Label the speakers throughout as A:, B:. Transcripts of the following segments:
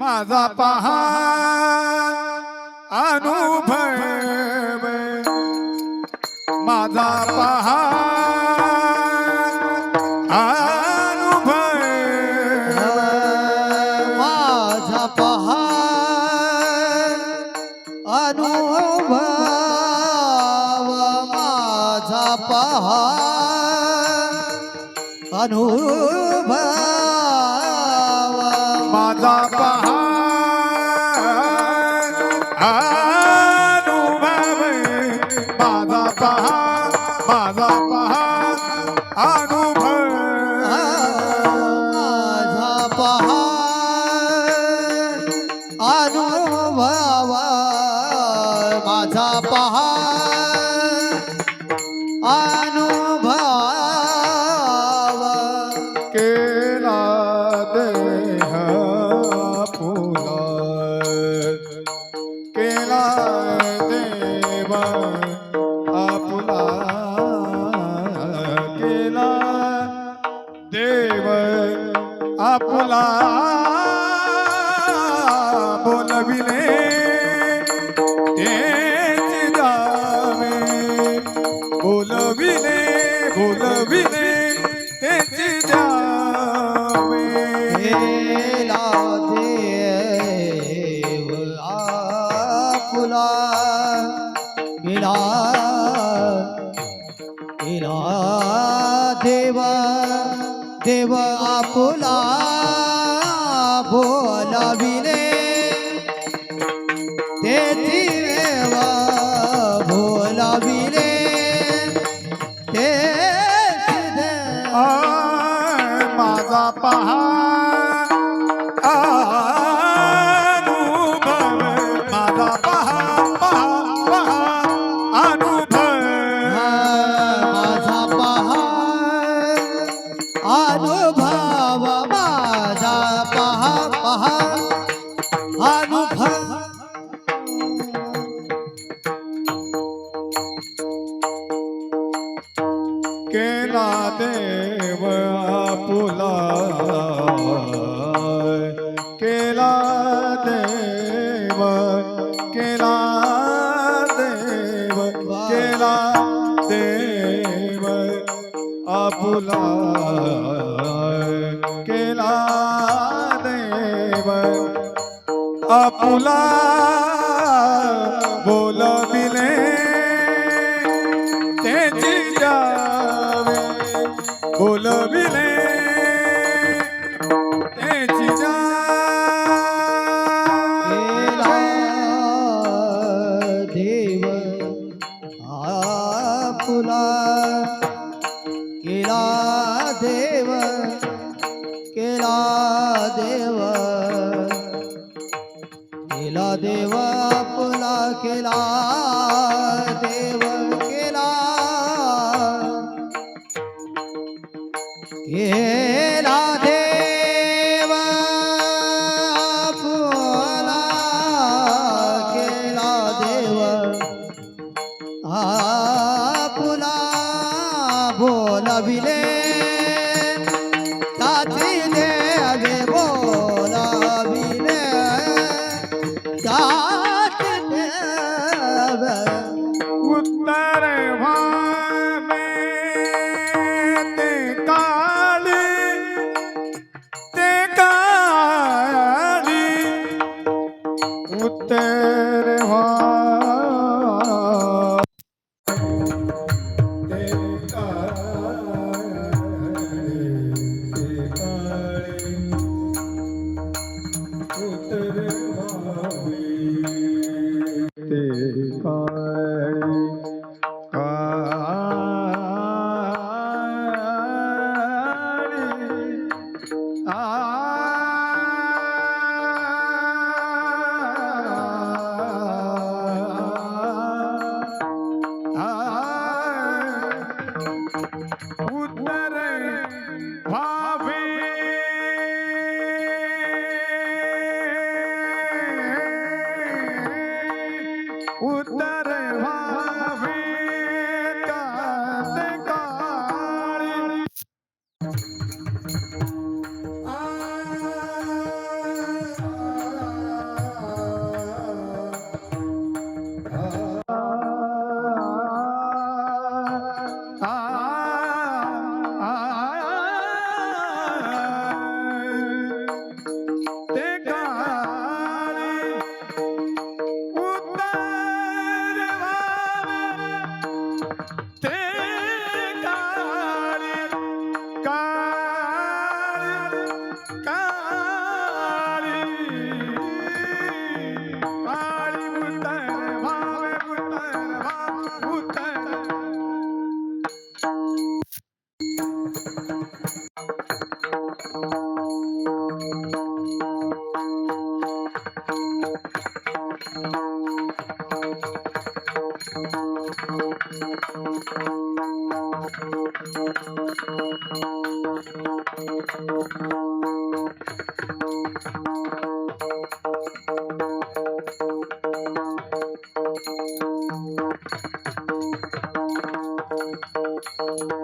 A: माजा पहा अनुभव। माजा पहा अनुभव।
B: माझा पहा अनुभव। माझा पहा अनुभव।
A: माझा अनुभव माझा पहा माझा पहा अनुभव.
B: माझा पहा
A: बापूला बोलविले तेची दावे बोलविले बोलविले तेची
B: दावे हेला देव आपुला मिळा मिळा देवा देव
A: हे माझा पहा आपुला केला देव. आपुला
B: Yeah. Thank you.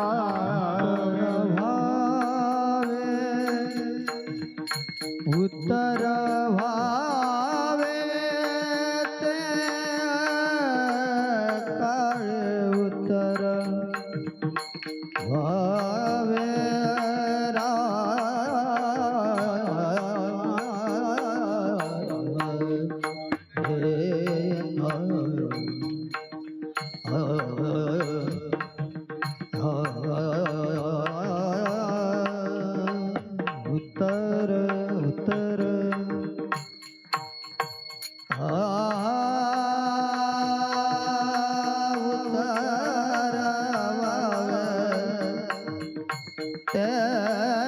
B: 姥 Yeah.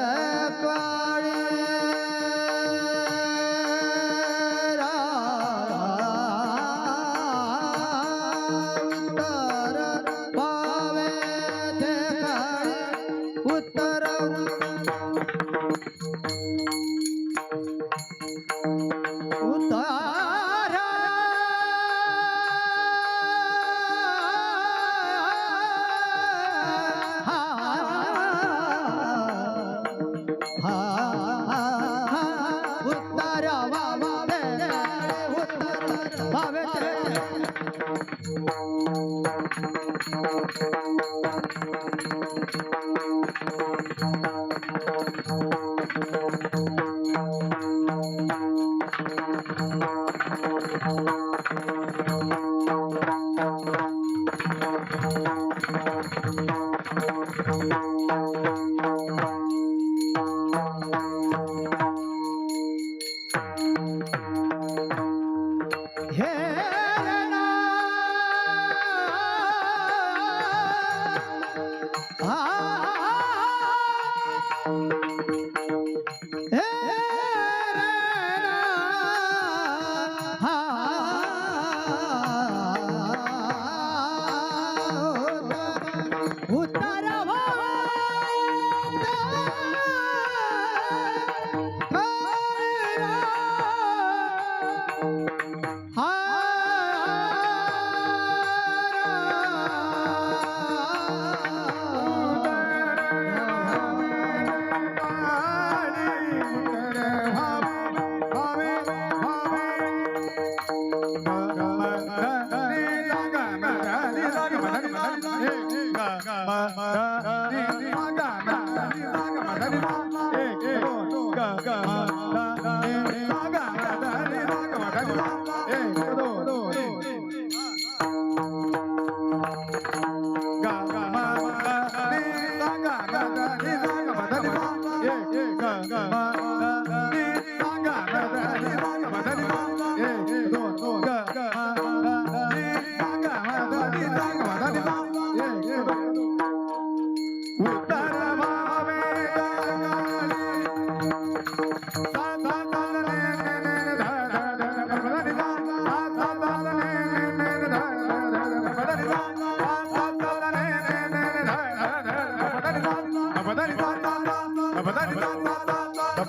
A: ga ma da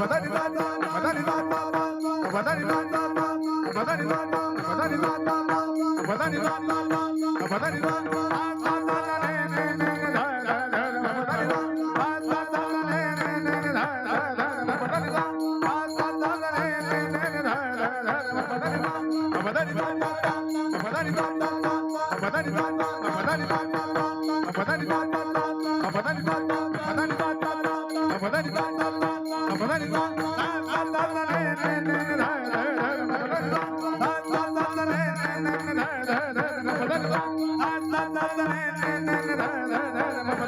A: Bye.